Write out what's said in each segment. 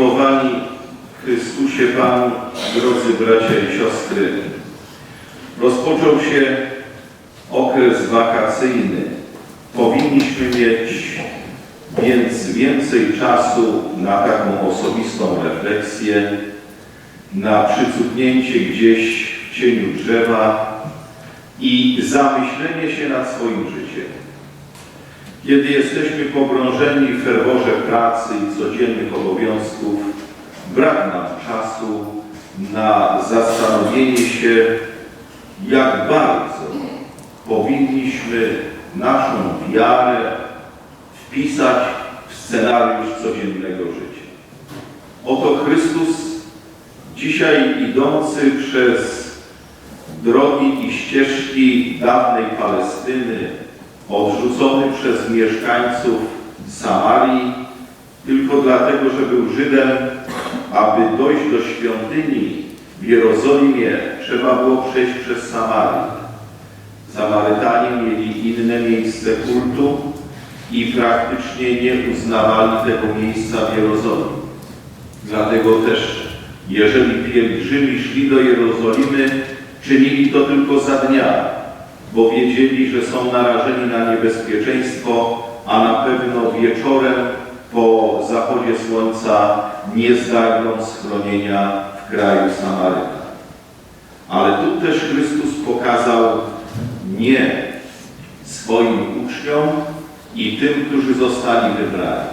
Umiłowani Chrystusie Panu, drodzy bracia i siostry, rozpoczął się okres wakacyjny. Powinniśmy mieć więc więcej czasu na taką osobistą refleksję, na przycupnięcie gdzieś w cieniu drzewa i zamyślenie się nad swoim życiem. Kiedy jesteśmy pogrążeni w ferworze pracy i codziennych obowiązków, brak nam czasu na zastanowienie się, jak bardzo powinniśmy naszą wiarę wpisać w scenariusz codziennego życia. Oto Chrystus, dzisiaj idący przez drogi i ścieżki dawnej Palestyny, odrzucony przez mieszkańców Samarii, tylko dlatego, że był Żydem, aby dojść do świątyni w Jerozolimie, trzeba było przejść przez Samarię. Samarytanie mieli inne miejsce kultu i praktycznie nie uznawali tego miejsca w Jerozolimie. Dlatego też, jeżeli pielgrzymi szli do Jerozolimy, czynili to tylko za dnia, bo wiedzieli, że są narażeni na niebezpieczeństwo, a na pewno wieczorem po zachodzie słońca nie znajdą schronienia w kraju Samaryta. Ale tu też Chrystus pokazał nie swoim uczniom i tym, którzy zostali wybrani.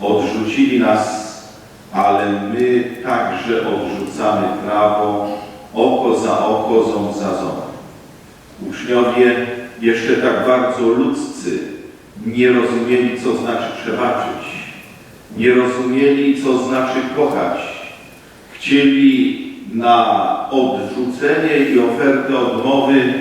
Odrzucili nas, ale my także odrzucamy prawo, oko za oko, ząb za ząb. Uczniowie jeszcze tak bardzo ludzcy nie rozumieli, co znaczy przebaczyć. Nie rozumieli, co znaczy kochać. Chcieli na odrzucenie i ofertę odmowy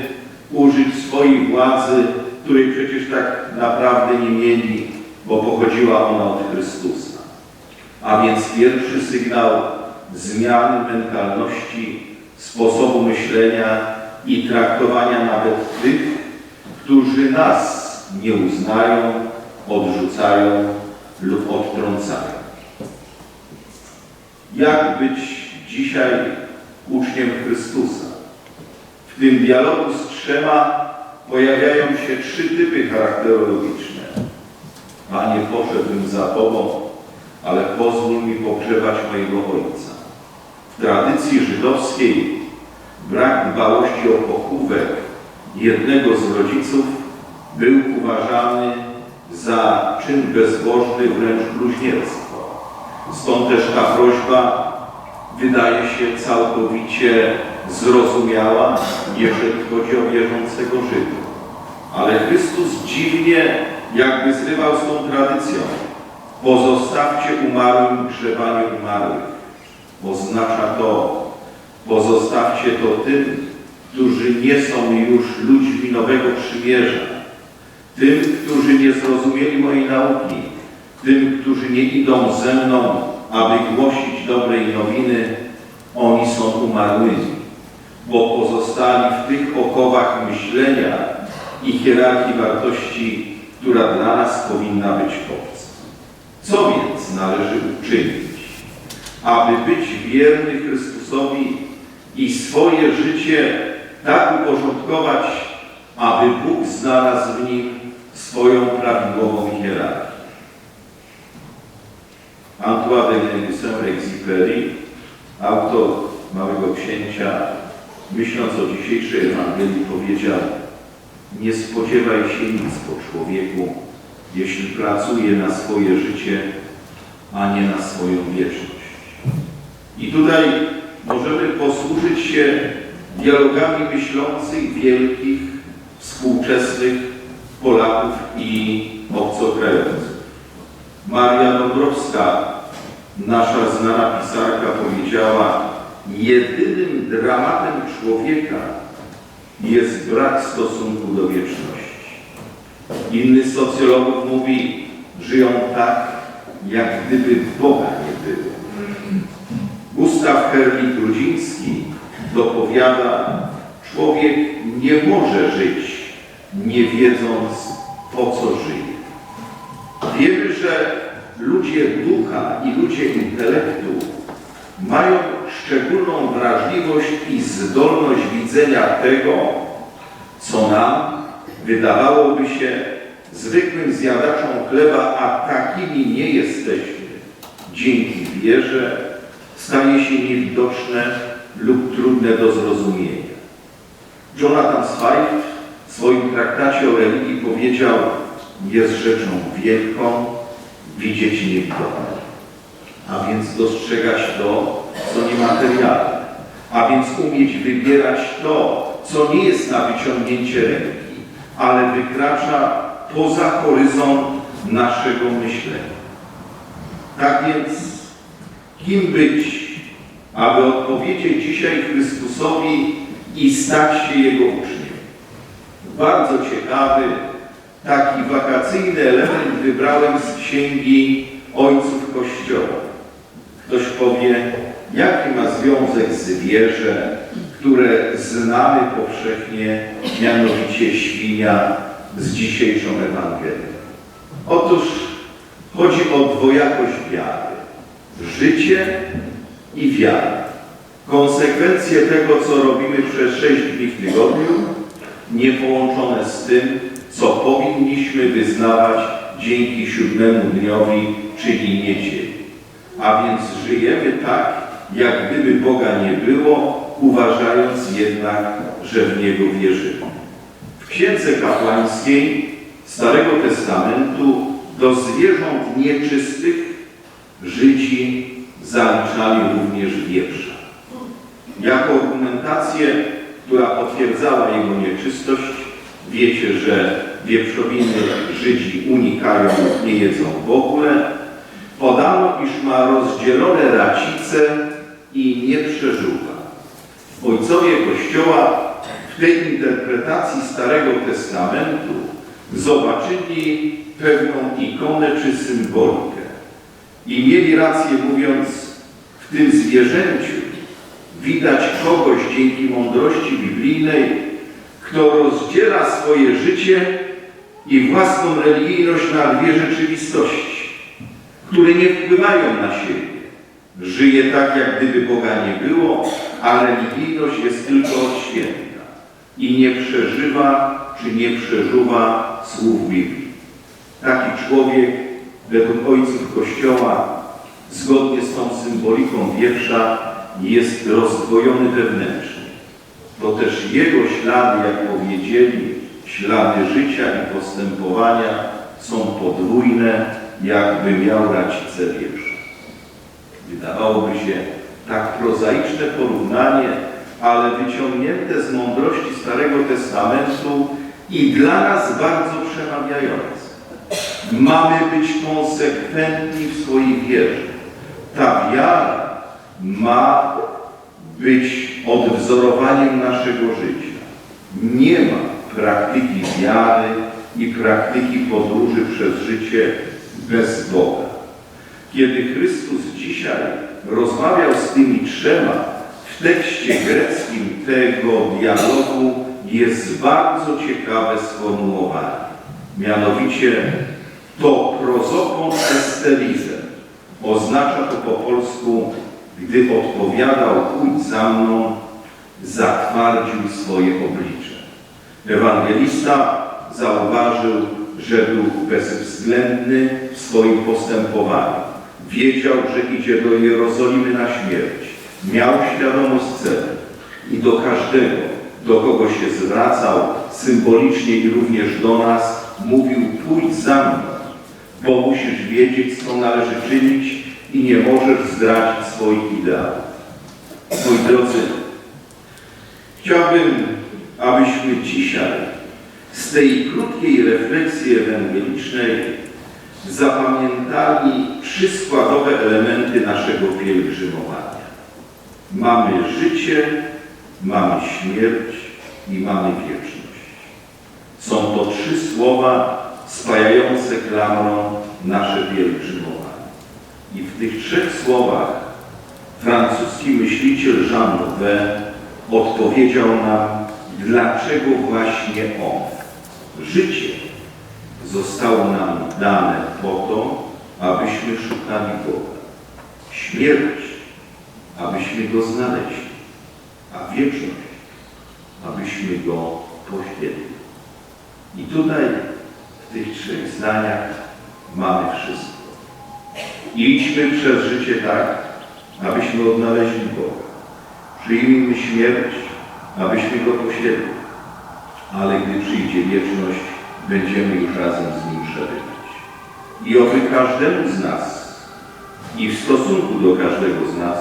użyć swojej władzy, której przecież tak naprawdę nie mieli, bo pochodziła ona od Chrystusa. A więc pierwszy sygnał zmiany mentalności, sposobu myślenia i traktowania nawet tych, którzy nas nie uznają, odrzucają lub odtrącają. Jak być dzisiaj uczniem Chrystusa? W tym dialogu z trzema pojawiają się trzy typy charakterologiczne. Panie, poszedłbym za Tobą, ale pozwól mi pogrzebać mojego Ojca. W tradycji żydowskiej brak dbałości o pochówek jednego z rodziców był uważany za czyn bezbożny, wręcz bluźnierstwo. Stąd też ta prośba wydaje się całkowicie zrozumiała, jeżeli chodzi o wierzącego Żyda. Ale Chrystus dziwnie jakby zrywał z tą tradycją. Pozostawcie umarłym grzebanie umarłych. Oznacza to, pozostawcie to tym, którzy nie są już ludźmi nowego przymierza, tym, którzy nie zrozumieli mojej nauki, tym, którzy nie idą ze mną, aby głosić dobrej nowiny, oni są umarłymi, bo pozostali w tych okowach myślenia i hierarchii wartości, która dla nas powinna być obca. Co więc należy uczynić, aby być wierny Chrystusowi i swoje życie tak uporządkować, aby Bóg znalazł w nim swoją prawidłową hierarchię? Antoine de Saint-Exupéry, autor Małego Księcia, myśląc o dzisiejszej Ewangelii, powiedział nie spodziewaj się nic po człowieku, jeśli pracuje na swoje życie, a nie na swoją wieczność. I tutaj możemy posłużyć się dialogami myślących, wielkich, współczesnych Polaków i obcokrajowców. Maria Dąbrowska, nasza znana pisarka, powiedziała, jedynym dramatem człowieka jest brak stosunku do wieczności. Inny z socjologów mówi, żyją tak, jak gdyby Boga nie było. Gustaw Herlik-Grudziński dopowiada, człowiek nie może żyć, nie wiedząc po co żyje. Wiemy, że ludzie ducha i ludzie intelektu mają szczególną wrażliwość i zdolność widzenia tego, co nam wydawałoby się zwykłym zjadaczom chleba, a takimi nie jesteśmy. Dzięki wierze staje się niewidoczne lub trudne do zrozumienia. Jonathan Swift w swoim traktacie o religii powiedział, jest rzeczą wielką widzieć niewidoczne, a więc dostrzegać to, co niematerialne, a więc umieć wybierać to, co nie jest na wyciągnięcie ręki, ale wykracza poza horyzont naszego myślenia. Tak więc, kim być, aby odpowiedzieć dzisiaj Chrystusowi i stać się Jego uczniem? Bardzo ciekawy, taki wakacyjny element wybrałem z księgi Ojców Kościoła. Ktoś powie, jaki ma związek z wierze, które znamy powszechnie, mianowicie świnia z dzisiejszą Ewangelią. Otóż chodzi o dwojakość wiary. Życie i wiara. Konsekwencje tego, co robimy przez sześć dni w tygodniu, nie połączone z tym, co powinniśmy wyznawać dzięki siódmemu dniowi, czyli niedzieli. A więc żyjemy tak, jak gdyby Boga nie było, uważając jednak, że w Niego wierzymy. W Księdze Kapłańskiej Starego Testamentu do zwierząt nieczystych Żydzi zaliczali również wieprza. Jako argumentację, która potwierdzała jego nieczystość, wiecie, że wieprzowiny Żydzi unikają nie jedzą w ogóle, podano, iż ma rozdzielone racice i nie przeżuwa. Ojcowie Kościoła w tej interpretacji Starego Testamentu zobaczyli pewną ikonę czy symbolikę i mieli rację mówiąc, w tym zwierzęciu widać kogoś dzięki mądrości biblijnej, kto rozdziela swoje życie i własną religijność na dwie rzeczywistości, które nie wpływają na siebie. Żyje tak, jak gdyby Boga nie było, a religijność jest tylko od święta i nie przeżywa czy nie przeżuwa słów Biblii. Taki człowiek według ojców Kościoła, zgodnie z tą symboliką wiersza, jest rozdwojony wewnętrznie. To też jego ślady, jak powiedzieli, ślady życia i postępowania są podwójne, jakby miał racicę wiersza. Wydawałoby się tak prozaiczne porównanie, ale wyciągnięte z mądrości Starego Testamentu i dla nas bardzo przemawiające. Mamy być konsekwentni w swojej wierze. Ta wiara ma być odwzorowaniem naszego życia. Nie ma praktyki wiary i praktyki podróży przez życie bez Boga. Kiedy Chrystus dzisiaj rozmawiał z tymi trzema, w tekście greckim tego dialogu jest bardzo ciekawe sformułowanie. Mianowicie to prozopon esterizem. Oznacza to po polsku, gdy odpowiadał pójdź za mną, zatwardził swoje oblicze. Ewangelista zauważył, że był bezwzględny w swoim postępowaniu. Wiedział, że idzie do Jerozolimy na śmierć. Miał świadomość celu i do każdego, do kogo się zwracał, symbolicznie i również do nas, mówił pójdź za mną, bo musisz wiedzieć, co należy czynić i nie możesz zdradzić swoich ideałów. Moi drodzy, chciałbym, abyśmy dzisiaj z tej krótkiej refleksji ewangelicznej zapamiętali trzy składowe elementy naszego pielgrzymowania. Mamy życie, mamy śmierć i mamy wieczność. Są to trzy słowa spajające klamrą nasze pielgrzymowanie. I w tych trzech słowach francuski myśliciel Jean Nouvel odpowiedział nam, dlaczego właśnie on, życie, zostało nam dane po to, abyśmy szukali Boga. Śmierć, abyśmy Go znaleźli, a wieczność, abyśmy Go poświęcili. I tutaj w tych trzech zdaniach mamy wszystko. Idźmy przez życie tak, abyśmy odnaleźli Boga. Przyjmijmy śmierć, abyśmy Go posiedli. Ale gdy przyjdzie wieczność, będziemy już razem z Nim przebywać. I oby każdemu z nas i w stosunku do każdego z nas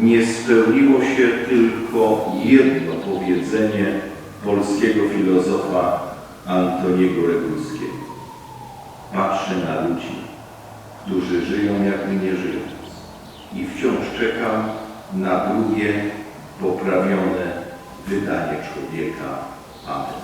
nie spełniło się tylko jedno powiedzenie polskiego filozofa Antoniego Regulskiego. Patrzę na ludzi, którzy żyją jak my nie żyjąc i wciąż czekam na drugie, poprawione wydanie człowieka. Amen.